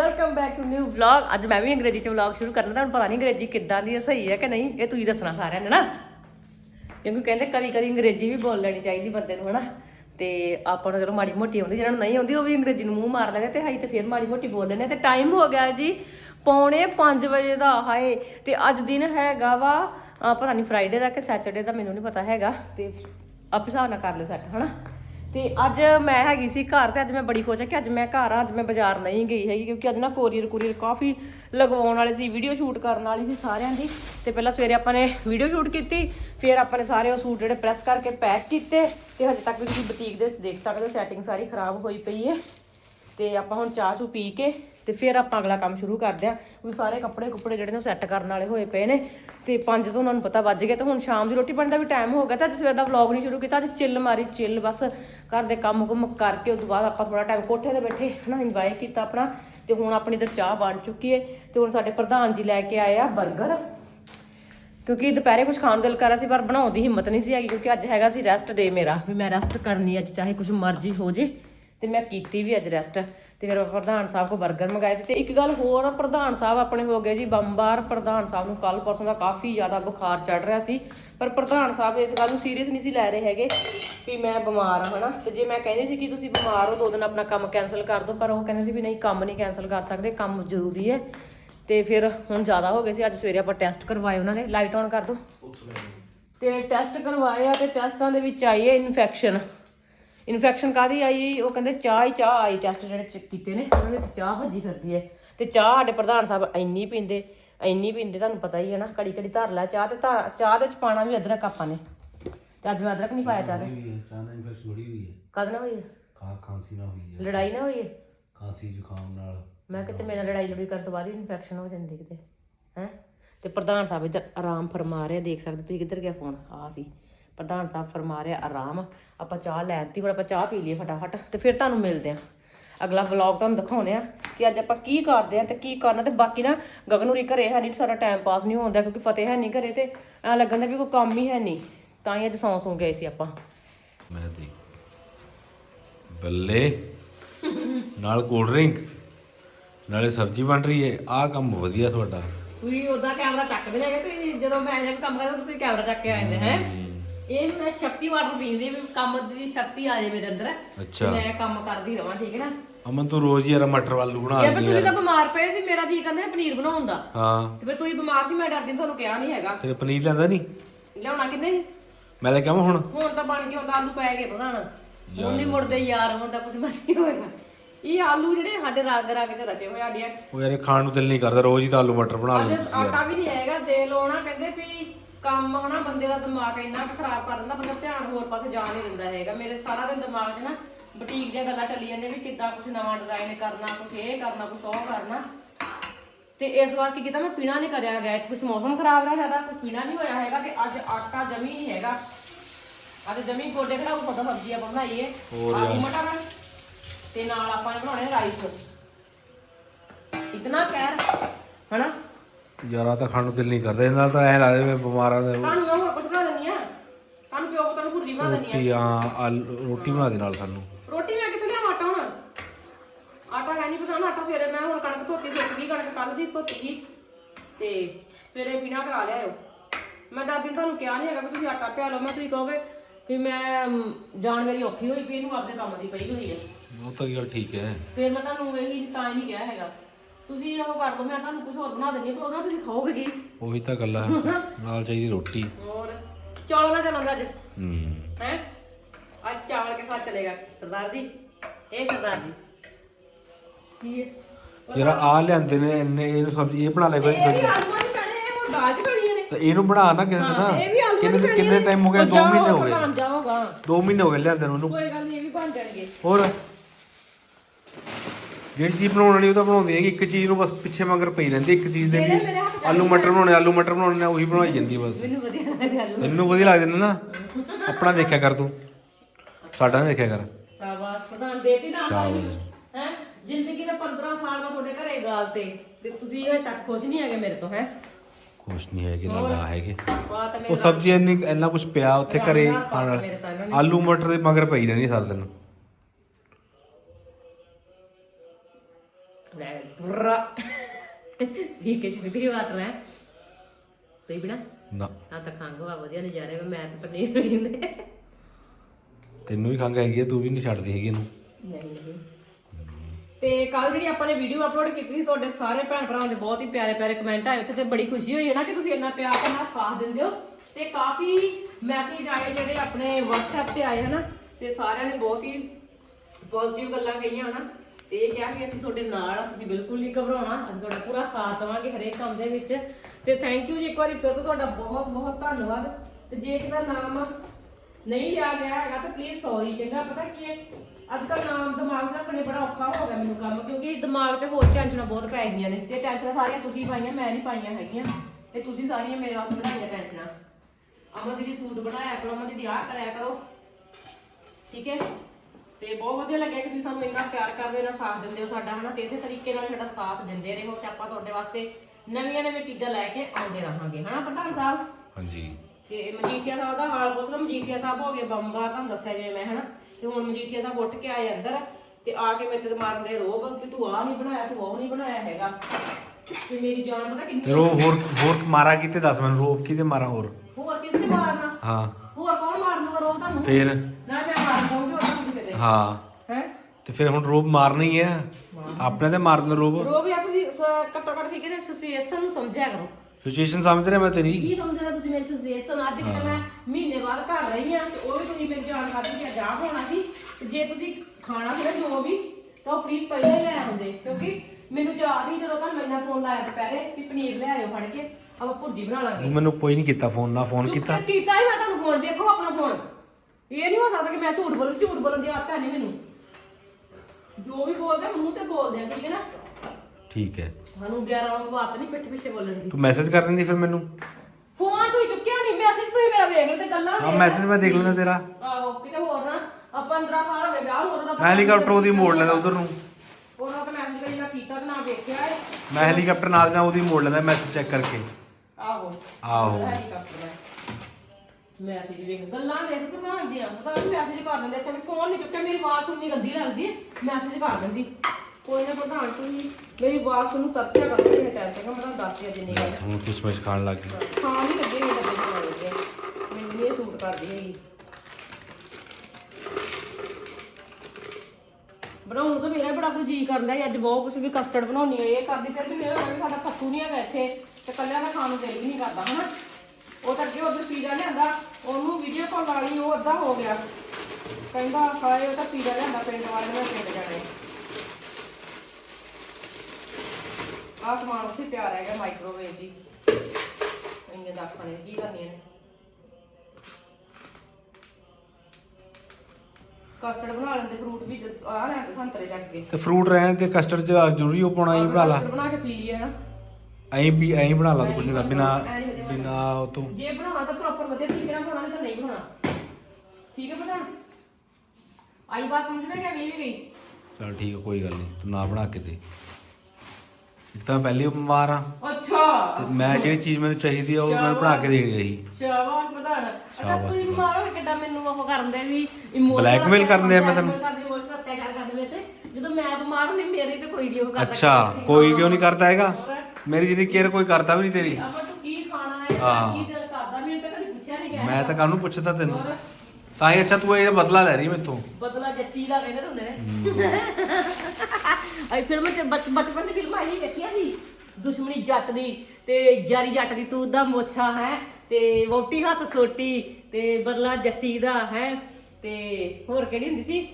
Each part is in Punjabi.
Welcome back to new vlog ਅੱਜ ਮੈਂ ਵੀ ਅੰਗਰੇਜ਼ੀ ਚ ਵਲੌਗ ਸ਼ੁਰੂ ਕਰਨਾ, ਤੁਹਾਨੂੰ ਪਤਾ ਨਹੀਂ ਅੰਗਰੇਜ਼ੀ ਕਿੱਦਾਂ ਦੀ ਹੈ ਸਹੀ ਹੈ ਕਿ ਨਹੀਂ? ਇਹ ਤੁਸੀਂ ਦੱਸਣਾ ਸਾਰਿਆਂ ਨੇ ਨਾ? ਕਿਉਂਕਿ ਕਹਿੰਦੇ ਕਦੀ ਕਦੀ ਅੰਗਰੇਜ਼ੀ ਵੀ ਬੋਲ ਲੈਣੀ ਚਾਹੀਦੀ ਬੰਦੇ ਨੂੰ, ਹਨਾ? ਤੇ ਆਪਾਂ ਨੂੰ ਚਲੋ ਮਾੜੀ ਮੋਟੀ ਆਉਂਦੀ, ਜਿਹਨਾਂ ਨੂੰ ਨਹੀਂ ਆਉਂਦੀ, ਉਹ ਵੀ ਅੰਗਰੇਜ਼ੀ ਨੂੰ ਮੂੰਹ ਮਾਰ ਲੈਂਦੇ ਤੇ ਹਾਈ ਤੇ ਫਿਰ ਮਾੜੀ ਮੋਟੀ ਬੋਲ ਲੈਂਦੇ ਤੇ ਟਾਈਮ ਹੋ ਗਿਆ ਜੀ ਪੌਣੇ 5 ਵਜੇ ਦਾ, ਹਾਏ। ਤੇ ਅੱਜ ਦਿਨ ਹੈਗਾ ਵਾ ਪਤਾ ਨਹੀਂ ਫਰਾਈਡੇ ਦਾ ਕਿ ਸੈਟਰਡੇ ਦਾ, ਮੈਨੂੰ ਨਹੀਂ ਪਤਾ ਹੈਗਾ। ਤੇ ਆਪ ਹਿਸਾਬ ਨਾਲ ਕਰ ਲਓ ਸੈੱਟ ਹਨਾ? ਤੇ ਅੱਜ ਮੈਂ ਹੈਗੀ ਸੀ ਘਰ ਤੇ ਅੱਜ ਮੈਂ ਬੜੀ ਖੁਸ਼ ਹਾਂ ਕਿ ਅੱਜ ਮੈਂ ਘਰ ਆ ਅੱਜ ਮੈਂ ਬਾਜ਼ਾਰ ਨਹੀਂ ਗਈ ਹੈਗੀ ਕਿਉਂਕਿ ਅੱਜ ਨਾ ਕੋਰੀਅਰ ਕੁਰੀਅਰ ਕਾਫੀ ਲਗਵਾਉਣ ਵਾਲੇ ਸੀ ਵੀਡੀਓ ਸ਼ੂਟ ਕਰਨ ਵਾਲੀ ਸੀ ਸਾਰਿਆਂ ਦੀ। ਤੇ ਪਹਿਲਾਂ ਸਵੇਰੇ ਆਪਾਂ ਨੇ ਵੀਡੀਓ ਸ਼ੂਟ ਕੀਤੀ, ਫਿਰ ਆਪਾਂ ਨੇ ਸਾਰੇ ਉਹ ਸੂਟ ਜਿਹੜੇ ਪ੍ਰੈਸ ਕਰਕੇ ਪੈਕ ਕੀਤੇ ਤੇ ਹਜੇ ਤੱਕ ਵੀ ਤੁਸੀਂ ਬੁਟੀਕ ਦੇ ਵਿੱਚ ਦੇਖ ਸਕਦੇ ਹੋ ਸੈਟਿੰਗ ਸਾਰੀ ਖਰਾਬ ਹੋਈ ਪਈ ਹੈ। ਤੇ ਆਪਾਂ ਹੁਣ ਚਾਹ ਚੂ ਪੀ ਕੇ ਤੇ ਫਿਰ ਆਪਾਂ ਅਗਲਾ ਕੰਮ ਸ਼ੁਰੂ ਕਰਦੇ ਆਂ ਉਹ ਸਾਰੇ ਕੱਪੜੇ ਕੁੱਪੜੇ ਜਿਹੜੇ ਨੇ ਉਹ ਸੈੱਟ ਕਰਨ ਵਾਲੇ ਹੋਏ ਪਏ ਨੇ ਤੇ 5 ਤੋਂ ਉਹਨਾਂ ਨੂੰ ਪਤਾ ਵੱਜ ਗਿਆ ਤੇ ਹੁਣ ਸ਼ਾਮ ਦੀ ਰੋਟੀ ਪਾਣੀ ਦਾ ਵੀ ਟਾਈਮ ਹੋ ਗਿਆ ਤਾਂ ਅੱਜ ਸਵੇਰ ਦਾ ਵਲੌਗ ਨਹੀਂ ਸ਼ੁਰੂ ਕੀਤਾ, ਅੱਜ ਚਿੱਲ ਮਾਰੀ ਚਿੱਲ ਬਸ ਘਰ ਦੇ ਕੰਮ ਕੁਮ ਕਰਕੇ ਉਸ ਤੋਂ ਬਾਅਦ ਆਪਾਂ ਥੋੜਾ ਟਾਈਮ ਕੋਠੇ ਤੇ ਬੈਠੇ, ਹਨਾ ਇੰਜੋਏ ਕੀਤਾ ਆਪਣਾ ਤੇ ਹੁਣ ਆਪਣੀ ਤਾਂ ਚਾਹ ਬਣ ਚੁੱਕੀ ਏ ਤੇ ਹੁਣ ਸਾਡੇ ਪ੍ਰਧਾਨ ਜੀ ਲੈ ਕੇ ਆਏ ਆ 버ਗਰ ਕਿਉਂਕਿ ਦੁਪਹਿਰੇ ਕੁਝ ਖਾਣ ਦਿਲ ਕਰ ਸੀ ਪਰ ਬਣਾਉਣ ਦੀ ਹਿੰਮਤ ਨਹੀਂ ਸੀ ਹੈਗੀ ਕਿਉਂਕਿ ਅੱਜ ਹੈਗਾ ਸੀ ਰੈਸਟ ਡੇ ਮੇਰਾ, ਵੀ ਮੈਂ ਰੈਸਟ ਕਰਨੀ ਅੱਜ ਚਾਹੇ ਕੁਝ ਮਰਜ਼ੀ ਹੋ ਜੇ। ਤੇ ਮੈਂ ਕੀਤੀ ਵੀ ਅੱਜ ਰੈਸਟ ਤੇ ਫਿਰ ਪ੍ਰਧਾਨ ਸਾਹਿਬ ਕੋ 버ਗਰ ਮੰਗਾਏ ਸੀ। ਤੇ ਇੱਕ ਗੱਲ ਹੋਰ ਆ, ਪ੍ਰਧਾਨ ਸਾਹਿਬ ਆਪਣੇ ਹੋ ਗਏ ਜੀ ਬੰਬਾਰ। ਪ੍ਰਧਾਨ ਸਾਹਿਬ ਨੂੰ ਕੱਲ ਪਰਸੋਂ ਦਾ ਕਾਫੀ ਜ਼ਿਆਦਾ ਬੁਖਾਰ ਚੜ ਰਿਹਾ ਸੀ। ਪਰ ਪ੍ਰਧਾਨ ਸਾਹਿਬ ਇਸ ਗੱਲ ਨੂੰ ਸੀਰੀਅਸ ਨਹੀਂ ਸੀ ਲੈ ਰਹੇ ਹੈਗੇ ਵੀ ਮੈਂ ਬਿਮਾਰ ਹਾਂ ਹਨਾ? ਤੇ ਜੇ ਮੈਂ ਕਹਿੰਦੀ ਸੀ ਕਿ ਤੁਸੀਂ ਬਿਮਾਰ ਹੋ ਦੋ ਦਿਨ ਆਪਣਾ ਕੰਮ ਕੈਨਸਲ ਕਰ ਦਿਓ ਪਰ ਉਹ ਕਹਿੰਦੇ ਸੀ ਵੀ ਨਹੀਂ ਕੰਮ ਨਹੀਂ ਕੈਨਸਲ ਕਰ ਸਕਦੇ ਕੰਮ ਜ਼ਰੂਰੀ ਹੈ। ਤੇ ਫਿਰ ਹੁਣ ਜ਼ਿਆਦਾ ਹੋ ਗਏ ਸੀ। ਅੱਜ ਸਵੇਰੇ ਆਪਾਂ ਟੈਸਟ ਕਰਵਾਏ ਉਹਨਾਂ ਨੇ। ਲਾਈਟ ਔਨ ਕਰ ਦੋ ਤੇ ਟੈਸਟ ਕਰਵਾਏ ਆ ਤੇ ਟੈਸਟਾਂ ਦੇ ਵਿੱਚ ਆਈ ਹੈ ਇਨਫੈਕਸ਼ਨ ਇਨਫੈਕਸ਼ਨ ਕਾਦੀ ਆਈ ਉਹ ਕਹਿੰਦੇ ਚਾਹ ਹੀ ਚਾਹ ਆਈ ਟੈਸਟ ਜਿਹੜੇ ਚੈੱਕ ਕੀਤੇ ਨੇ ਉਹਨਾਂ ਵਿੱਚ ਚਾਹ ਭੱਜੀ ਫਿਰਦੀ ਹੈ। ਤੇ ਚਾਹ ਸਾਡੇ ਪ੍ਰਧਾਨ ਸਾਹਿਬ ਇੰਨੀ ਪੀਂਦੇ ਇੰਨੀ ਪੀਂਦੇ ਤੁਹਾਨੂੰ ਪਤਾ ਹੀ ਹੈ ਨਾ ਕੜੀ ਕੜੀ ਧਰ ਲੈ ਚਾਹ ਤੇ ਧਰ- ਚਾਹ ਦੇ ਵਿੱਚ ਪਾਣਾ ਵੀ ਅਦਰਕ ਆਪਾਂ ਨੇ। ਤੇ ਅੱਜ ਮੈਂ ਅਦਰਕ ਨਹੀਂ ਪਾਇਆ ਚਾਹ ਦੇ ਹੈ ਚਾਹ ਨਾਲ ਇਨਫੈਕਸ਼ਨ ਬੜੀ ਹੋਈ ਹੈ। ਕਦ ਨਾ ਹੋਈ ਹੈ? ਖਾ ਖਾਂਸੀ ਨਾਲ ਹੋਈ ਹੈ। ਲੜਾਈ ਨਾ ਹੋਈ ਹੈ? ਖਾਂਸੀ ਜ਼ੁਕਾਮ ਨਾਲ। ਮੈਂ ਕਿਤੇ ਮੇਰੇ ਨਾਲ ਲੜਾਈ ਲੜੀ ਕਰਨ ਤੋਂ ਬਾਅਦ ਹੀ ਇਨਫੈਕਸ਼ਨ ਹੋ ਜਾਂਦੀ ਕਿਤੇ ਹੈ? ਤੇ ਪ੍ਰਧਾਨ ਸਾਹਿਬ ਇੱਧਰ ਆਰਾਮ ਫਰਮਾ ਰਿਹਾ ਦੇਖ ਸਕਦੇ ਤੁਸੀਂ ਕਿੱਧਰ ਗਿਆ ਫੋਨ। ਆ ਸੀ। ਪ੍ਰਧਾਨ ਸਾਹਿਬ ਫਰਮਾ ਰਿਹਾ ਆਰਾਮ। ਆਪਾਂ ਚਾਹ ਲੈਣ ਤੀ ਹੁਣ ਆਪਾਂ ਚਾਹ ਪੀ ਲਈਏ ਫਟਾਫਟ ਤੇ ਫਿਰ ਤੁਹਾਨੂੰ ਮਿਲਦੇ ਆਂ। ਅਗਲਾ ਵਲੌਗ ਤੁਹਾਨੂੰ ਦਿਖਾਉਣੇ ਆ ਕਿ ਅੱਜ ਆਪਾਂ ਕੀ ਕਰਦੇ ਆ ਤੇ ਕੀ ਕਰਨਾ ਤੇ ਬਾਕੀ ਨਾ ਗਗਨੂਰੀ ਘਰੇ ਹੈ ਨਹੀਂ ਸਾਡਾ ਟਾਈਮ ਪਾਸ ਨਹੀਂ ਹੁੰਦਾ ਕਿਉਂਕਿ ਫਤਿਹ ਹੈ ਨਹੀਂ ਘਰੇ ਤੇ ਐ ਲੱਗਣ ਦਾ ਵੀ ਕੋਈ ਕੰਮ ਹੀ ਹੈ ਨਹੀਂ। ਤਾਂ ਹੀ ਅੱਜ ਸੌਂ ਸੌਂ ਗਏ ਸੀ ਆਪਾਂ। ਮੈਂ ਦੇ ਬੱਲੇ। ਨਾਲ ਕੋਲਡ ਡਰਿੰਕ ਨਾਲੇ ਸਬਜ਼ੀ ਬਣ ਰਹੀ ਹੈ ਆਹ ਕੰਮ ਵਧੀਆ ਤੁਹਾਡਾ। ਤੁਸੀਂ ਉਹਦਾ ਕੈਮਰਾ ਚੱਕਦੇ ਨੇ ਕਿ ਤੁਸੀਂ। ਜਦੋਂ ਮੈਂ ਜਦ ਕੰਮ ਕਰਦਾ ਤੁਸੀਂ ਕੈਮਰਾ ਚੱਕ ਕੇ ਆਉਂਦੇ ਹੈ। ਇਹ ਮੈਂ ਸ਼ਕਤੀ ਵਾਟਰ ਪੀਂਦੀ ਵੀ ਕੰਮ ਦੀ ਸ਼ਕਤੀ ਆ ਜਾਏ ਮੇਰੇ ਅੰਦਰ ਅੱਛਾ। ਤੇ ਮੈਂ ਕੰਮ ਕਰਦੀ ਰਵਾਂ ਠੀਕ ਹੈ ਨਾ? ਅਮਨ ਤੂੰ ਰੋਜ਼ ਯਾਰ ਮਟਰ ਆਲੂ ਬਣਾ ਯਾਰ ਫਿਰ ਦਿੰਦੀ ਤੁਸੀਂ ਤਾਂ ਬਿਮਾਰ ਪਏ ਸੀ ਮੇਰਾ ਜੀ ਕਰਦਾ ਸੀ ਪਨੀਰ ਬਣਾਉਣ ਦਾ। ਹਾਂ। ਤੇ ਫਿਰ ਤੁਸੀਂ ਬਿਮਾਰ ਸੀ ਮੈਂ ਡਰਦੀ ਤੁਹਾਨੂੰ ਕਿਹਾ ਨਹੀਂ ਹੈਗਾ। ਤੇ ਪਨੀਰ ਲੈਂਦਾ ਨਹੀਂ ਲਿਆਉਣਾ ਕਿੰਨੇ ਸੀ? ਮੈਂ ਤਾਂ ਕਹਾਂ ਹੁਣ। ਹੁਣ ਤਾਂ ਬਣ ਗਿਆ ਆਲੂ ਪੈ ਗਏ ਬਣਾਣ ਹੁਣ ਨਹੀਂ ਮੁੜਦੇ ਯਾਰ ਹੁਣ ਤਾਂ ਕੁਝ ਮਰਜ਼ੀ ਹੋਏਗਾ। ਇਹ ਆਲੂ ਜਿਹੜੇ ਸਾਡੇ ਰੰਗ ਰੰਗ ਚ ਰਚੇ ਹੋਏ ਆਡੀਆਂ ਉਹ ਯਾਰ ਇਹ ਖਾਣ ਨੂੰ ਦਿਲ ਨਹੀਂ ਕਰਦਾ ਰੋਜ਼ ਹੀ ਤਾਂ ਆਲੂ ਮਟਰ ਬਣਾ ਅੱਜ ਆਟਾ ਵੀ ਨਹੀਂ ਹੈਗਾ ਦੇ ਲੋਣਾ ਕਹਿੰਦੇ ਵੀ ਕੰਮ ਹਨਾ ਬੰਦੇ ਦਾ ਦਿਮਾਗ ਇੰਨਾ ਕੁ ਖਰਾਬ ਕਰ ਦਿੰਦਾ ਬੰਦਾ ਧਿਆਨ ਹੋਰ ਪਾਸੇ ਜਾਣ ਨਹੀਂ ਦਿੰਦਾ ਹੈਗਾ। ਮੇਰੇ ਸਾਰਾ ਦਿਨ ਦਿਮਾਗ 'ਚ ਨਾ ਬੁਟੀਕ ਦੀਆਂ ਗੱਲਾਂ ਚੱਲੀ ਜਾਂਦੀਆਂ ਵੀ ਕਿੱਦਾਂ ਕੁਝ ਨਵਾਂ ਡਿਜ਼ਾਈਨ ਕਰਨਾ ਕੁਝ ਇਹ ਕਰਨਾ ਕੁਝ ਉਹ ਕਰਨਾ। ਤੇ ਇਸ ਵਾਰ ਕੀ ਕੀਤਾ ਮੈਂ ਪੀਣਾ ਨਹੀਂ ਕਰਿਆ ਗਿਆ ਕੁਝ ਮੌਸਮ ਖਰਾਬ ਰਿਹਾ ਜ਼ਿਆਦਾ ਕੁਝ ਪੀਣਾ ਨਹੀਂ ਹੋਇਆ ਹੈਗਾ ਤੇ ਅੱਜ ਆਟਾ ਜਮੀ ਨਹੀਂ ਹੈਗਾ। ਅੱਜ ਜਮੀ ਗੋਡੇ ਖੜਾ ਉਹ ਪਤਾ ਸਬਜ਼ੀ ਆਪਾਂ ਬਣਾਈਏ। ਆਲੂ ਮਟਰ ਤੇ ਨਾਲ ਆਪਾਂ ਨੇ ਬਣਾਉਣੇ ਰਾਈਸ। ਇਤਨਾ ਕਹਿਰ ਹਨਾ? ਯਾਰ ਤਾਂ ਖਾਣ ਨੂੰ ਦਿਲ ਨਹੀਂ ਕਰਦਾ ਇਹਨਾਂ ਤਾਂ ਐ ਲੱਗਦਾ ਮੈਂ ਬਿਮਾਰਾਂ ਦੇ ਸਾਨੂੰ ਮੈਂ ਹੋਰ ਕੁਝ ਬਣਾ ਦਿੰਨੀ ਆ। ਸਾਨੂੰ ਪਿਓ ਪੁੱਤਾਂ ਨੂੰ ਭੁਰਜੀ ਬਣਾ ਦਿੰਨੀ ਰੋਟੀ ਆ ਰੋਟੀ ਬਣਾ ਦੇ ਨਾਲ ਸਾਨੂੰ। ਆ ਰੋਟੀ ਮੈਂ ਕਿੱਥੇ ਲਿਆਵਾਂ ਆਟਾ ਹੁਣ? ਆਟਾ ਹੈ ਨਹੀਂ ਪਸੰਦ ਆਟਾ ਸਵੇਰੇ ਮੈਂ ਹੁਣ ਕਣਕ ਧੋਤੀ ਸੁੱਕ ਗਈ ਕਣਕ ਕੱਲ ਦੀ ਧੋਤੀ ਗਈ। ਤੇ ਸਵੇਰੇ ਪੀਣਾ ਕਰਾ ਲਿਆਇਓ ਮੈਂ ਦਸ ਦਿਨ ਤੁਹਾਨੂੰ ਕਿਹਾ ਨਹੀਂ ਹੈਗਾ ਵੀ ਤੁਸੀਂ ਆਟਾ ਪਿਆ ਲਓ ਮੈਂ ਤੁਸੀਂ ਕਹੋਗੇ ਵੀ ਮੈਂ ਜਾਣ ਮੇਰੀ ਔਖੀ ਹੋਈ ਪਈ ਇਹਨੂੰ ਆਪਦੇ ਕੰਮ ਦੀ ਪਈ ਹੋਈ ਹੈ ਉਹ ਤਾਂ ਗੱਲ ਠੀਕ ਹੈ। ਫਿਰ ਮੈਂ ਤੁਹਾਨੂੰ ਇਹੀ ਤਾਂ ਹੀ ਨਹੀਂ ਕਿਹਾ ਹੈਗਾ। ਤੁਸੀਂ ਉਹ ਕਰ ਲਓ ਮੈਂ ਤੁਹਾਨੂੰ ਕੁਝ ਹੋਰ ਬਣਾ ਦਿੰਦੀ ਹਾਂ, ਉਹਨਾਂ ਤੁਸੀਂ ਖਾਓਗੇ ਕੀ? ਉਹੀ ਤਾਂ ਗੱਲਾਂ ਨਾਲ ਚਾਹੀਦੀ ਰੋਟੀ। ਹੋਰ ਚੌਲ ਨਾ ਚਲਾਉਂਦਾ ਅੱਜ। ਹੈ। ਅੱਜ ਚਾਵਲ ਕੇ ਸਾਥ ਚਲੇਗਾ ਸਰਦਾਰ ਜੀ। ਇਹ ਸਰਦਾਰ ਜੀ। ਕੀ ਹੈ? ਯਾਰ ਆ ਲਿਆਂਦੇ ਨੇ ਇੰਨੇ ਇਹਨੂੰ ਸਬਜ਼ੀ ਇਹ ਬਣਾ ਲੈ ਕੋਈ ਇਹ ਵੀ ਤੇ ਇਹਨੂੰ ਬਣਾ ਨਾ ਕਿਸੇ ਨਾ। ਇਹ ਕਿੰਨੇ ਕਿੰਨੇ ਟਾਈਮ ਹੋ ਗਿਆ? 2 ਮਹੀਨੇ ਹੋ ਗਏ। ਬਣ 2 ਮਹੀਨੇ ਹੋ ਗਏ ਲਿਆਂਦੇ ਨੂੰ ਕੋਈ ਗੱਲ ਨਹੀਂ ਇਹ ਵੀ ਬਣ ਜਾਣਗੇ। ਹੋਰ? ਜਿਹੜੀ ਚੀਜ਼ ਬਣਾਉਣ ਵਾਲੀ ਉਹ ਤਾਂ ਬਣਾਉਂਦੀ ਨਹੀਂ ਇੱਕ ਚੀਜ਼ ਨੂੰ ਬਸ ਪਿੱਛੇ ਮਗਰ ਪਈ ਰਹਿੰਦੀ ਇੱਕ ਚੀਜ਼ ਦੇ ਵੀ ਆਲੂ ਮਟਰ ਬਣਾਉਣੇ ਆਲੂ ਮਟਰ ਬਣਾਉਣੇ ਨੇ ਉਹੀ ਬਣਾਈ ਜਾਂਦੀ ਬਸ। ਮੈਨੂੰ ਵਧੀਆ ਲੱਗਦੇ ਆਲੂ ਤੈਨੂੰ ਵਧੀਆ ਲੱਗਦੇ ਨੇ ਨਾ? ਆਪਣਾ ਦੇਖਿਆ ਕਰ ਤੂੰ। ਸਾਡਾ ਨਾ ਦੇਖਿਆ ਕਰ। ਸ਼ਾਬਾਸ਼ ਪ੍ਰਧਾਨ ਬੇਟੀ ਦਾ ਸ਼ਾਬਾਸ਼। ਹੈ? ਜ਼ਿੰਦਗੀ ਦੇ 15 ਸਾਲ ਮੈਂ ਤੁਹਾਡੇ ਘਰੇ ਗਾਲ ਤੇ। ਤੇ ਤੁਸੀਂ ਹਜੇ ਤੱਕ ਖੁਸ਼ ਨਹੀਂ ਹੈਗੇ ਮੇਰੇ ਤੋਂ ਹੈ? ਕੁਛ ਨਹੀਂ ਹੈਗੇ ਨਾ ਨਾ ਹੈਗੇ। ਬਾਤ ਉਹ ਸਬਜ਼ੀ ਇੰਨੀ ਇੰਨਾ ਕੁਝ ਪਿਆ ਉੱਥੇ ਘਰੇ ਖਾਣ ਨੇ। ਆਲੂ ਮਟਰ ਦੇ ਮਗਰ ਪਈ ਰਹਿੰਦੀ ਸਾਰਾ ਦਿਨ। ਵਾਟਰ ਹੈ ਤੁਸੀਂ ਬਿਨਾ ਨਾ ਆ ਤਾਂ ਖੰਗ ਵਾ ਵਧੀਆ ਨਜ਼ਾਰੇ ਵਾ ਮੈਂ ਤਾਂ ਪਨੀਰ ਪੀਂਦੇ ਤੈਨੂੰ ਵੀ ਖੰਗ ਹੈਗੀ ਆ ਤੂੰ ਵੀ ਨਹੀਂ ਛੱਡਦੀ ਹੈਗੀ ਇਹਨੂੰ ਨਹੀਂ ਨਹੀਂ ਤੇ ਕੱਲ ਜਿਹੜੀ ਆਪਾਂ ਨੇ ਵੀਡੀਓ ਅਪਲੋਡ ਕੀਤੀ ਸੀ ਤੁਹਾਡੇ ਸਾਰੇ ਭੈਣ ਭਰਾਵਾਂ ਦੇ ਬਹੁਤ ਹੀ ਪਿਆਰੇ ਪਿਆਰੇ ਕਮੈਂਟ ਆਏ ਉੱਥੇ ਤੇ ਬੜੀ ਖੁਸ਼ੀ ਹੋਈ ਹੈ ਨਾ ਕਿ ਤੁਸੀਂ ਇੰਨਾ ਪਿਆਰ ਤੇ ਨਾਲ ਸਾਥ ਦਿੰਦੇ ਹੋ ਤੇ ਕਾਫੀ ਮੈਸੇਜ ਆਏ ਜਿਹੜੇ ਆਪਣੇ WhatsApp ਤੇ ਆਏ ਹਨਾ ਤੇ ਸਾਰਿਆਂ ਨੇ ਬਹੁਤ ਹੀ ਪੋਜ਼ਿਟਿਵ ਗੱਲਾਂ ਕਹੀਆਂ ਹਨਾ ਤੇ ਇਹ ਕਿਹਾ ਕਿ ਅਸੀਂ ਤੁਹਾਡੇ ਨਾਲ ਆ, ਤੁਸੀਂ ਬਿਲਕੁਲ ਨਹੀਂ ਘਬਰਾਉਣਾ, ਅਸੀਂ ਤੁਹਾਡਾ ਪੂਰਾ ਸਾਥ ਦੇਵਾਂਗੇ ਹਰੇਕ ਕੰਮ ਦੇ ਵਿੱਚ। ਤੇ ਥੈਂਕ ਯੂ ਜੀ ਇੱਕ ਵਾਰੀ ਫਿਰ ਤੋਂ ਤੁਹਾਡਾ ਬਹੁਤ ਬਹੁਤ ਧੰਨਵਾਦ। ਤੇ ਜੇ ਕਿਸੇ ਦਾ ਨਾਮ ਨਹੀਂ ਲਿਆ ਗਿਆ ਹੈਗਾ ਤਾਂ ਪਲੀਜ਼ ਸੌਰੀ ਚੰਗਾ ਪਤਾ ਕੀ ਹੈ? ਅੱਜ ਕੱਲ ਨਾਮ ਦਿਮਾਗ 'ਚ ਰੱਖਣੇ ਬੜਾ ਔਖਾ ਹੋ ਗਿਆ ਮੈਨੂੰ ਕੰਮ, ਕਿਉਂਕਿ ਦਿਮਾਗ ਤੇ ਹੋਰ ਟੈਨਸ਼ਨਾਂ ਬਹੁਤ ਪੈ ਗਈਆਂ ਨੇ। ਤੇ ਟੈਨਸ਼ਨਾਂ ਸਾਰੀਆਂ ਤੁਸੀਂ ਪਾਈਆਂ, ਮੈਂ ਨਹੀਂ ਪਾਈਆਂ ਹੈਗੀਆਂ। ਤੇ ਤੁਸੀਂ ਸਾਰੀਆਂ ਮੇਰੇ ਵਾਸਤੇ ਬਣਾਈਆਂ ਟੈਨਸ਼ਨਾਂ ਅਮਨ ਦੀਦੀ ਸੂਟ ਬਣਾਇਆ ਕਰੋ, ਅਮਨ ਦੀਦੀ ਆਹ ਕਰਿਆ ਕਰੋ। ਠੀਕ ਹੈ? ਤੇ ਬਹੁਤ ਵਧੀਆ ਲੱਗਿਆ ਕਿ ਤੁਸੀਂ ਸਾਨੂੰ ਇੰਨਾ ਪਿਆਰ ਕਰਦੇ ਹੋ ਇੰਨਾ ਸਾਥ ਦਿੰਦੇ ਹੋ ਸਾਡਾ ਹਨਾ? ਤੇ ਇਸੇ ਤਰੀਕੇ ਨਾਲ ਸਾਡਾ ਸਾਥ ਦਿੰਦੇ ਰਹੋ ਤੇ ਆਪਾਂ ਤੁਹਾਡੇ ਵਾਸਤੇ ਨਵੀਆਂ ਨਵੀਆਂ ਚੀਜ਼ਾਂ ਲੈ ਕੇ ਆਉਂਦੇ ਰਹਾਂਗੇ ਹਨਾ ਪ੍ਰਧਾਨ ਸਾਹਿਬ? ਹਾਂਜੀ। ਤੇ ਮਜੀਠੀਆ ਸਾਹਿਬ ਦਾ ਹਾਲ ਪੁੱਛ ਲਓ। ਮਜੀਠੀਆ ਸਾਹਿਬ ਹੋ ਗਏ ਬੰਬਾ ਤੁਹਾਨੂੰ ਦੱਸਿਆ ਜਿਵੇਂ ਮੈਂ ਹਨਾ? ਤੇ ਹੁਣ ਮਜੀਠੀਆ ਸਾਹਿਬ ਉੱਠ ਕੇ ਆਏ ਅੰਦਰ ਤੇ ਆ ਕੇ ਮੇਰੇ ਤੇ ਮਾਰਨ ਦੇ ਰੋਬ ਕਿ ਤੂੰ ਆ ਨਹੀਂ ਬਣਾਇਆ ਤੂੰ ਉਹ ਨਹੀਂ ਬਣਾਇਆ ਹੈਗਾ। ਤੇ ਮੇਰੀ ਜਾਨ ਪਤਾ ਕਿੰਨੀ ਤੇ ਰੋ ਹੋਰ ਹੋਰ ਮਾਰਾ ਕਿਤੇ ਦੱਸ ਮੈਨੂੰ ਰੋਪ ਕਿਤੇ ਮਾਰਾ ਹੋਰ? ਹੋਰ ਕਿਸ ਨੇ ਮਾਰਨਾ? ਹਾਂ। ਹੋਰ ਕੌਣ ਮਾਰਨ ਰੋਬ ਤੁਹਾਨੂੰ? ਫੇਰ? ਨਾ ਮੈਂ ਮਾਰ ਦਊਂਗੀ ਹੋਰ ਤੁਹਾਨੂੰ ਕਿਸੇ ਦੇ ਹਾਂ। ਹੈ? ਤੇ ਫਿਰ ਹੁਣ ਰੋਪ ਮਾਰਨਾ ਹੀ। ਹੈ ਆਪਣੇ ਤੇ ਮਾਰ ਦਿੰਦਾ ਰੋਬ ਯਾ ਤੁਸੀਂ ਸ- ਘੱਟੋ ਘੱਟ ਠੀਕ ਹੈ ਸਿਚੁਏਸ਼ਨ ਨੂੰ ਸਮਝਿਆ ਕਰੋ। ਸਿਚੁਏਸ਼ਨ ਸਮਝ ਰਿਹਾ ਮੈਂ ਤੇਰੀ। ਕੀ ਸਮਝਣਾ ਤੁਸੀਂ ਮੇਰੀ ਸਿਚੁਏਸ਼ਨ ਅੱਜ ਕਿਤੇ ਮੈਂ ਮਹੀਨੇ ਬਾਅਦ ਘਰ ਰਹੀ ਆ ਤੇ ਉਹ ਵੀ ਤੁਸੀਂ ਮੇਰੀ ਜਾਣ ਖਾਦੀ ਕਿ ਜਾ ਹੋਣਾ ਸੀ। ਤੇ ਜੇ ਤੁਸੀਂ ਖਾਣਾ ਸੀ ਨਾ ਜੋ ਵੀ ਤਾਂ ਉਹ ਪਲੀਜ਼ ਪਹਿਲਾਂ ਹੀ ਲੈ ਆਉਂਦੇ। ਕਿਉਂਕਿ ਮੈਨੂੰ ਯਾਦ ਹੀ ਜਦੋਂ ਤੁਹਾਨੂੰ ਮੈਨਾਂ ਫੋਨ ਲਾਇਆ ਦੁਪਹਿਰੇ ਕਿ ਪਨੀਰ ਲੈ ਆਇਓ ਫੜ ਕੇ ਆਪਾਂ ਭੁਰਜੀ ਬਣਾ ਲਾਂਗੇ। ਮੈਨੂੰ ਕੋਈ ਨਹੀਂ ਕੀਤਾ ਫੋਨ ਨਾ ਫੋਨ ਕੀਤਾ ਕੀਤਾ। ਕੀਤਾ ਹੀ ਮੈਂ ਤੁਹਾਨੂੰ ਫੋਨ ਦੇਖੋ ਆਪਣਾ ਫੋਨ ਇਹ ਨਹੀਂ ਹੋ ਸਕਦਾ ਕਿ ਮੈਂ ਝੂਠ ਬੋਲਾਂ ਝੂਠ ਬੋਲਣ ਦੀ ਆਦਤ ਹੈ ਨਹੀਂ ਮੈਨੂੰ। ਜੋ ਵੀ ਬੋਲਦੇ ਮੂੰਹ ਤੇ ਬੋਲਦੇ ਆ ਠੀਕ ਹੈ ਨਾ? ਠੀਕ ਹੈ। ਤੁਹਾਨੂੰ 11 ਵਾਂਗੂ ਆਦਤ ਨਹੀਂ ਪਿੱਠ ਪਿੱਛੇ ਬੋਲਣ ਦੀ। ਤੂੰ ਮੈਸੇਜ ਕਰ ਦਿੰਦੀ ਫਿਰ ਮੈਨੂੰ? ਫੋਨ ਤੂੰ ਚੁੱਕਿਆ ਨਹੀਂ ਮੈਸੇਜ ਤੁਸੀਂ ਮੇਰਾ ਵੇਖ ਲਓ ਤੇ ਗੱਲਾਂ ਹਾਂ ਵੇਖ ਮੈਸੇਜ ਮੈਂ ਦੇਖ ਲੈਣਾ ਤੇਰਾ। ਆਹੋ ਕਿਤੇ ਹੋਰ ਨਾ ਆ 15 ਸਾਲ ਹੋ ਗਏ ਵਿਆਹ ਨੂੰ ਉਹਦਾ ਮੈਂ ਹੈਲੀਕਾਪਟਰ ਉਹਦੀ ਮੋੜ ਲੈਂਦਾ ਉਧਰ ਨੂੰ। ਉਹਨਾਂ ਤਾਂ ਮੈਸੇਜ ਕਰੀ ਨਾ ਕੀਤਾ ਤੇ ਨਾ ਵੇਖਿਆ ਏ। ਮੈਂ ਹੈਲੀਕਾਪਟਰ ਨਾਲ ਜਾਂ ਉਹਦੀ ਮੋੜ ਲੈਂਦਾ ਮੈਸੇਜ ਚੈੱਕ ਕਰਕੇ। ਆਹੋ। ਆਹੋ। ਮੈਸੇਜ ਵੇਖ ਗੱਲਾਂ ਦੇਖ ਪ੍ਰਧਾਨ ਦੀਆਂ ਪਤਾ ਨਹੀਂ ਮੈਸੇਜ ਕਰ ਦਿੰਦੇ ਅੱਛਾ ਵੀ ਫੋਨ ਨਹੀਂ ਚੁੱਕਿਆ ਮੇਰੀ ਆਵਾਜ਼ ਸੁਣਨੀ ਗੰਦੀ ਲੱਗਦੀ ਹੈ ਮੈਸੇਜ ਕਰ ਦਿੰਦੀ। ਕੋਈ ਨਾ ਪ੍ਰਧਾਨ ਤੂੰ ਮੇਰੀ ਆਵਾਜ਼ ਸੁਣਨ ਤਰਸਿਆ ਕਰਦਾ ਇਹ ਟੈਨਸ਼ਨ ਕਿ ਮੈਂ ਤੁਹਾਨੂੰ ਦੱਸ ਦਿਆ ਜਿੰਨੀ ਗੱਲ। ਹੁਣ ਕਿਸਮਿਸ ਖਾਣ ਲੱਗ ਗਈ ਹਾਂ ਨਹੀਂ ਲੱਗੇ ਨਹੀਂ ਲੱਗੇ ਨਹੀਂ ਲੱਗੇ। ਮੈਨੂੰ ਇਹ ਸੂਟ ਕਰਦੀ ਹੈਗੀ। ਬਣਾਉਣ ਨੂੰ ਤਾਂ ਮੇਰਾ ਬੜਾ ਕੋਈ ਜੀ ਕਰਦਾ ਹੈ ਅੱਜ ਬਹੁਤ ਕੁਝ ਵੀ ਕਸਟਰਡ ਬਣਾਉਣੀ ਹੈ ਇਹ ਕਰਦੀ ਫਿਰ ਵੀ ਮੇਰਾ ਸਾਡਾ ਫੱਟੂ ਨਹੀਂ ਹੈਗਾ ਇੱਥੇ ਤੇ ਕੱਲਿਆਂ ਦਾ ਖਾਣ ਨੂੰ ਦਿਲ ਵੀ ਨਹੀਂ ਕਰਦਾ ਹਨਾ? ਉਹ ਤਾਂ ਅੱਗੇ ਉਧਰ ਪੀਜ਼ਾ ਲਿਆਂਦਾ ਉਹਨੂੰ ਵੀਡੀਓ ਕਾਲ ਵਾਲੀ ਉਹ ਅੱਧਾ ਹੋ ਗਿਆ। ਕਹਿੰਦਾ ਹਾਏ ਉਹ ਤਾਂ ਪੀਜ਼ਾ ਲਿਆਂਦਾ ਪਿੰਡ ਵਾਲੇ ਨੇ ਪਿੰਡ ਜਾਣੇ। ਆਹ ਸਮਾਨ ਉੱਥੇ ਪਿਆ ਰਹਿ ਗਿਆ ਮਾਈਕ੍ਰੋਵੇਵ ਦੀ ਇੰਨੇ ਦਾਖਾਂ ਨੇ ਕੀ ਕਰਨੀਆਂ ਨੇ ਕਸਟਰਡ ਬਣਾ ਲੈਂਦੇ ਫਰੂਟ ਵੀ ਆ ਲੈਂਦੇ ਸੰਤਰੇ ਚੱਕ ਕੇ। ਤੇ ਫਰੂਟ ਰਹਿਣ ਤੇ ਕਸਟਰਡ ਚ ਜ਼ਰੂਰੀ ਉਹ ਪਾਉਣਾ ਹੀ ਬਣਾ ਲਾ। Custard ਬਣਾ ਕੇ ਪੀ ਲਈਏ ਨਾ। ਐਂ ਵੀ ਐਂ ਬਣਾ ਲਾ ਤੂੰ ਕੁਝ ਨਹੀਂ ਬਿਨਾ ਬਿਨਾ ਉਹ ਤੋਂ। ਜੇ ਬਣਾਉਣਾ ਤਾਂ ਪ੍ਰੋਪਰ ਵਧੀਆ ਤਰੀਕੇ ਨਾਲ ਬਣਾਉਣਾ ਨਹੀਂ ਤਾਂ ਨਹੀਂ ਬਣਾਉਣਾ। ਠੀਕ ਹੈ ਪਤਾ? ਆਈ ਬਾਤ ਸਮਝ ਵਿੱਚ ਅਗਲੀ ਵੀ ਗਈ? ਚਲ ਠੀਕ ਹੈ ਕੋਈ ਗੱਲ ਨਹੀਂ ਤੂੰ ਨਾ ਬਣਾ ਕੇ ਦੇ ਇੱਕ ਤਾਂ ਪਹਿਲੀ ਬਿਮਾਰ ਆ। ਅੱਛਾ। ਤੇ ਮੈਂ ਜਿਹੜੀ ਚੀਜ਼ ਮੈਨੂੰ ਚਾਹੀਦੀ ਆ ਉਹ ਮੈਨੂੰ ਬਣਾ ਕੇ ਦੇਣੀ ਰਹੀ ਸ਼ਾਬਾਸ਼ ਪ੍ਰਧਾਨ ਅੱਛਾ ਸ਼ਾਬਾਸ਼ ਤੁਸੀਂ ਮਾਰੋ ਕਿੱਦਾਂ ਮੈਨੂੰ ਉਹ ਕਰਦੇ ਵੀ ਇਮੋਸ਼ਨਲ Blackmail ਕਰਦੇ ਆ ਮੈਂ ਤੈਨੂੰ। ਕਰਦੇ ਇਮੋਸ਼ਨਲ ਅਤਿਆਚਾਰ ਕਰਦੇ ਮੇਰੇ ਤੇ ਜਦੋਂ ਮੈਂ ਬਿਮਾਰ ਹੁੰਦੀ ਮੇਰੇ ਤੇ ਕੋਈ ਨਹੀਂ ਉਹ ਕਰਦਾ। ਅੱਛਾ ਕੋਈ ਕਿਉਂ ਨਹੀਂ ਕਰਦਾ ਹੈਗਾ? ਮੇਰੀ ਜਿੰਨੀ ਕੇਅਰ ਕੋਈ ਕਰਦਾ ਵੀ ਨਹੀਂ ਤੇਰੀ। ਅਮਰ ਤੂੰ ਕੀ ਖਾਣਾ ਹੈ? ਹਾਂ। ਕੀ ਦਿਲ ਕਰਦਾ? ਮੈਨੂੰ ਤਾਂ ਕਦੀ ਪੁੱਛਿਆ ਨਹੀਂ ਗਿਆ ਮੈਂ ਤਾਂ ਕਾਹਨੂੰ ਪੁੱਛਦਾ ਤੈਨੂੰ। ਹੋਰ? ਤਾਂ ਹੀ ਅੱਛਾ ਤੂੰ ਇਹ ਬਦਲਾ ਲੈ ਰਹੀ ਮੈਥੋਂ ਬਦਲਾ ਜੱਟੀ ਦਾ ਕਹਿੰਦੇ ਹੁੰਦੇ ਨੇ। ਆਈ ਫਿਲਮ ਚ ਬਚ- ਬਚਪਨ ਦੀ ਫਿਲਮ ਆਈ ਵੇਖੀਆਂ ਸੀ। ਦੁਸ਼ਮਣੀ ਜੱਟ ਦੀ ਤੇ ਜਾਰੀ ਜੱਟ ਦੀ ਤੂੰ ਦਾ ਮੋਛਾ ਹੈ ਤੇ ਵੋਟੀ ਹੱਥ ਸੋਟੀ ਤੇ ਬਦਲਾ ਜੱਟੀ ਦਾ ਹੈ ਤੇ ਹੋਰ ਕਿਹੜੀ ਹੁੰਦੀ ਸੀ?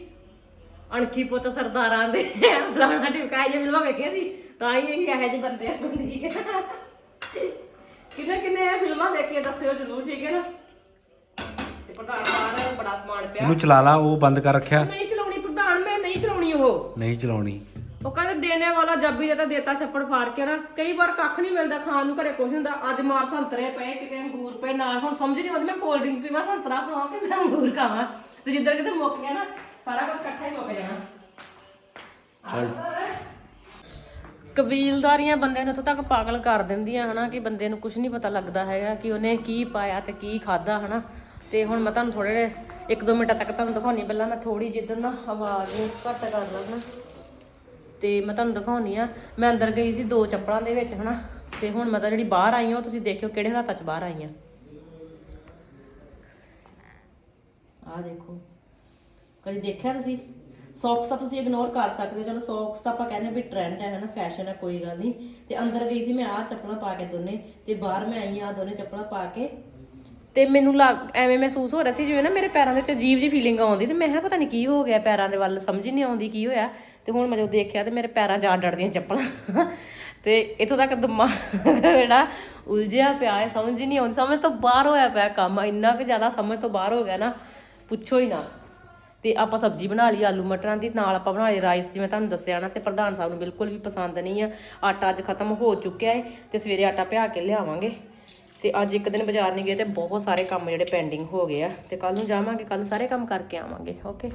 ਅਣਖੀ ਪੁੱਤ ਸਰਦਾਰਾਂ ਦੇ। ਫਲਾਣਾ ਟਿਕਾਈ ਜੇ ਫਿਲਮਾਂ ਵੇਖੀਆਂ ਸੀ। ਤਾਂ ਹੀ ਇਹ ਇਹੋ ਜਿਹੇ ਬੰਦੇ ਹੁੰਦੀ ਹੈ ਕਿੰਨੇ ਕਿੰਨੇ ਇਹ ਫਿਲਮਾਂ ਦੇਖੀਆਂ ਦੱਸਿਓ ਜਰੂਰ ਠੀਕ ਹੈ ਨਾ? ਤੇ ਪ੍ਰਧਾਨ ਬਾਹਰ ਬੜਾ ਸਮਾਨ ਪਿਆ। ਇਹਨੂੰ ਚਲਾ ਲਾ ਉਹ ਬੰਦ ਕਰ ਰੱਖਿਆ। ਨਹੀਂ ਚਲਾਉਣੀ ਪ੍ਰਧਾਨ ਮੈਂ ਨਹੀਂ ਚਲਾਉਣੀ ਉਹ। ਨਹੀਂ ਚਲਾਉਣੀ। ਉਹ ਕਹਿੰਦੇ ਦੇਣੇ ਵਾਲਾ ਜੱਬੀ ਜਦਾ ਦੇਤਾ ਛੱਪੜ ਫਾੜ ਕੇ ਨਾ। ਕਈ ਵਾਰ ਕੱਖ ਨਹੀਂ ਮਿਲਦਾ ਖਾਣ ਨੂੰ ਘਰੇ ਕੁਝ ਹੁੰਦਾ। ਅੱਜ ਮਾਰ ਸੰਤਰੇ ਪਏ ਕਿਤੇ ਅੰਗੂਰ ਪਏ ਨਾਲ ਹੁਣ ਸਮਝ ਨਹੀਂ ਆਉਂਦੀ ਮੈਂ ਕੋਲਡ ਡਰਿੰਕ ਪੀਵਾਂ ਸੰਤਰਾ ਖਾਵਾਂ ਕਿ ਮੈਂ ਅੰਗੂਰ ਖਾਵਾਂ। ਤੇ ਜਿੱਦਾਂ ਕਿਤੇ ਮੁੱਕ ਗਿਆ ਨਾ ਸਾਰਾ ਕੁਝ ਇਕੱਠਾ ਹੀ ਮੁੱਕ ਜਾਣਾ। ਕਬੀਲਦਾਰੀਆਂ ਬੰਦੇ ਨੂੰ ਇੱਥੋਂ ਤੱਕ ਪਾਗਲ ਕਰ ਦਿੰਦੀਆਂ ਹਨਾ ਕਿ ਬੰਦੇ ਨੂੰ ਕੁਝ ਨਹੀਂ ਪਤਾ ਲੱਗਦਾ ਹੈਗਾ ਕਿ ਉਹਨੇ ਕੀ ਪਾਇਆ ਤੇ ਕੀ ਖਾਦਾ ਹਨਾ। ਤੇ ਹੁਣ ਮੈਂ ਤੁਹਾਨੂੰ ਥੋੜੇ ਇੱਕ ਦੋ ਮਿੰਟਾਂ ਤੱਕ ਤੁਹਾਨੂੰ ਦਿਖਾਉਣੀ ਪਹਿਲਾਂ ਮੈਂ ਥੋੜੀ ਜਿੱਧਰ ਨਾ ਆਵਾਜ਼ ਨੂੰ ਘੱਟ ਕਰ ਲਾਂ ਤੇ ਮੈਂ ਤੁਹਾਨੂੰ ਦਿਖਾਉਣੀ ਆ। ਮੈਂ ਅੰਦਰ ਗਈ ਸੀ ਦੋ ਚੱਪਲਾਂ ਦੇ ਵਿੱਚ, ਹਨਾ? ਤੇ ਹੁਣ ਮੈਂ ਤਾਂ ਜਿਹੜੀ ਬਾਹਰ ਆਈ ਹਾਂ, ਉਹ ਤੁਸੀਂ ਦੇਖਿਓ ਕਿਹੜੇ ਹਾਲਾਤਾਂ 'ਚ ਬਾਹਰ ਆਈ ਹਾਂ। ਆਹ ਦੇਖੋ। ਕਦੀ ਦੇਖਿਆ ਤੁਸੀਂ? ਸੌਕਸ ਤਾਂ ਤੁਸੀਂ ਇਗਨੋਰ ਕਰ ਸਕਦੇ ਹੋ। ਚਲੋ ਸੌਕਸ ਤਾਂ ਆਪਾਂ ਕਹਿੰਦੇ ਵੀ ਟ੍ਰੈਂਡ ਹੈ, ਹਨਾ? ਫੈਸ਼ਨ ਹੈ, ਕੋਈ ਗੱਲ ਨਹੀਂ। ਤੇ ਅੰਦਰ ਗਈ ਸੀ ਮੈਂ ਆਹ ਚੱਪਲਾਂ ਪਾ ਕੇ ਦੋਨੇ, ਤੇ ਬਾਹਰ ਮੈਂ ਆਈ ਆ ਦੋਨੇ ਚੱਪਲਾਂ ਪਾ ਕੇ। ਤੇ ਮੈਨੂੰ ਲੱਗ, ਐਵੇਂ ਮਹਿਸੂਸ ਹੋ ਰਿਹਾ ਸੀ, ਜਿਵੇਂ ਨਾ ਮੇਰੇ ਪੈਰਾਂ ਦੇ ਵਿੱਚ ਅਜੀਬ ਜਿਹੀ ਫੀਲਿੰਗ ਆਉਂਦੀ, ਤੇ ਮੈਂ ਕਿਹਾ ਪਤਾ ਨਹੀਂ ਕੀ ਹੋ ਗਿਆ, ਪੈਰਾਂ ਦੇ ਵੱਲ ਸਮਝ ਹੀ ਨਹੀਂ ਆਉਂਦੀ ਕੀ ਹੋਇਆ, ਤੇ ਹੁਣ ਮੈਂ ਜਦੋਂ ਦੇਖਿਆ ਤੇ ਮੇਰੇ ਪੈਰਾਂ 'ਚ ਆ ਡੜਦੀਆਂ ਚੱਪਲਾਂ। ਤੇ ਇਥੋਂ ਤੱਕ ਦਿਮਾਗ ਜਿਹੜਾ ਉਲਝਿਆ ਪਿਆ ਹੈ, ਸਮਝ ਹੀ ਨਹੀਂ ਆਉਂਦੀ, ਸਮਝ ਤੋਂ ਬਾਹਰ ਹੋਇਆ ਪਿਆ ਕੰਮ, ਇੰਨਾ ਕਿ ਜ਼ਿਆਦਾ ਸਮਝ ਤੋਂ ਬਾਹਰ ਹੋ ਗਿਆ ਨਾ, ਪੁੱਛੋ ਹੀ ਨਾ। ਤੇ ਆਪਾਂ ਸਬਜ਼ੀ ਬਣਾ ਲਈ, ਆਲੂ ਮਟਰਾਂ ਦੀ, ਨਾਲ ਆਪਾਂ ਬਣਾ ਲਈ ਰਾਈਸ, ਜਿਵੇਂ ਤੁਹਾਨੂੰ ਦੱਸਿਆ ਨਾ, ਤੇ ਪ੍ਰਧਾਨ ਸਾਹਿਬ ਨੂੰ ਬਿਲਕੁਲ ਵੀ ਪਸੰਦ ਨਹੀਂ ਆ। ਆਟਾ ਅੱਜ ਖਤਮ ਹੋ ਚੁੱਕਿਆ ਹੈ ਤੇ ਸਵੇਰੇ ਆਟਾ ਪਿਹਾ ਕੇ ਲਿਆਵਾਂਗੇ। ਤੇ ਅੱਜ ਇੱਕ ਦਿਨ ਬਾਜ਼ਾਰ ਨਹੀਂ ਗਏ ਤੇ ਬਹੁਤ ਸਾਰੇ ਕੰਮ ਜਿਹੜੇ ਪੈਂਡਿੰਗ ਹੋ ਗਏ ਆ। ਤੇ ਕੱਲ ਨੂੰ ਜਾਵਾਂਗੇ ਕੱਲ ਸਾਰੇ ਕੰਮ ਕਰਕੇ ਆਵਾਂਗੇ ਓਕੇ